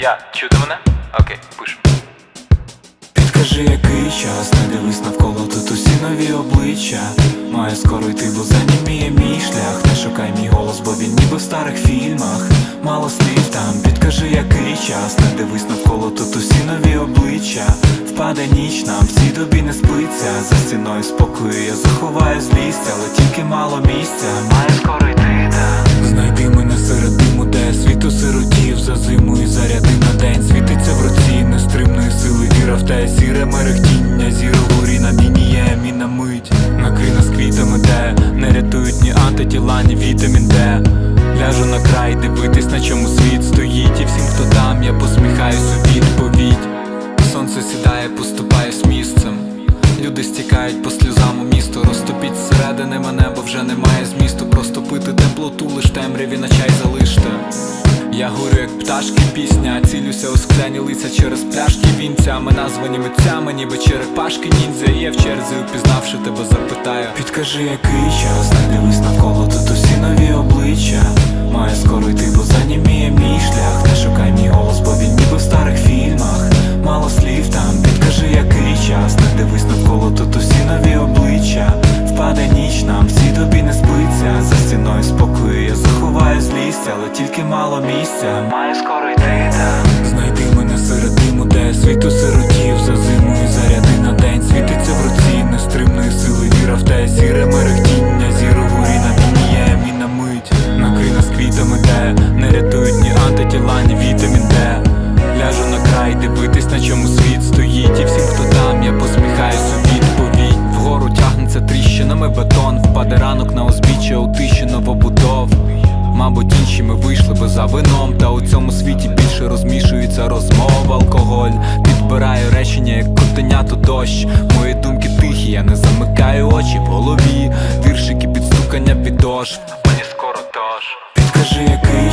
Я, чути мене? Окей, пишемо. Підкажи, який час, не дивись навколо тут усі нові обличчя Має скоро йти, бо заніміє мій шлях Не шукай мій голос, бо він ніби в старих фільмах Мало слів там, підкажи, який час, не дивись навколо тут усі нові обличчя Впаде ніч нам, в цій добі не спиться За стіною спокою я заховаю злість, але тільки мало місця Має скоро мерехтіння Зіро горі на мініє мі на мить. Накрий нас квітами, де не рятують ні антитіла, ні вітамін Д Ляжу на край, дивитись на чому світ стоїть. І всім, хто там, я посміхаюсь у відповідь. Сонце сідає, поступає з місцем. Люди стікають по сльозам у місто. Розтопіть зсередини мене, бо вже немає змісту. Просто пити теплоту, лиш темряві на чай залиште я горю, як пташки, пісня, цілюся у скляні лиця через пляшки вінцями, названі митцями, ніби черепашки ніндзя. Я в черзі, упізнавши тебе, запитаю. Підкажи, який час, не дивись навколо тут усі нові обличчя. Має скоро йти, бо заніміє тільки мало місця. Має скоро йти, та Знайди мене серед диму, де світу сиротів Мабуть, інші ми вийшли би за вином. Та у цьому світі більше розмішується розмова. Алкоголь підбираю речення, як котеня у дощ. Мої думки тихі, я не замикаю очі в голові. Віршики підстукання підошв Мені скоро тож Підкажи, який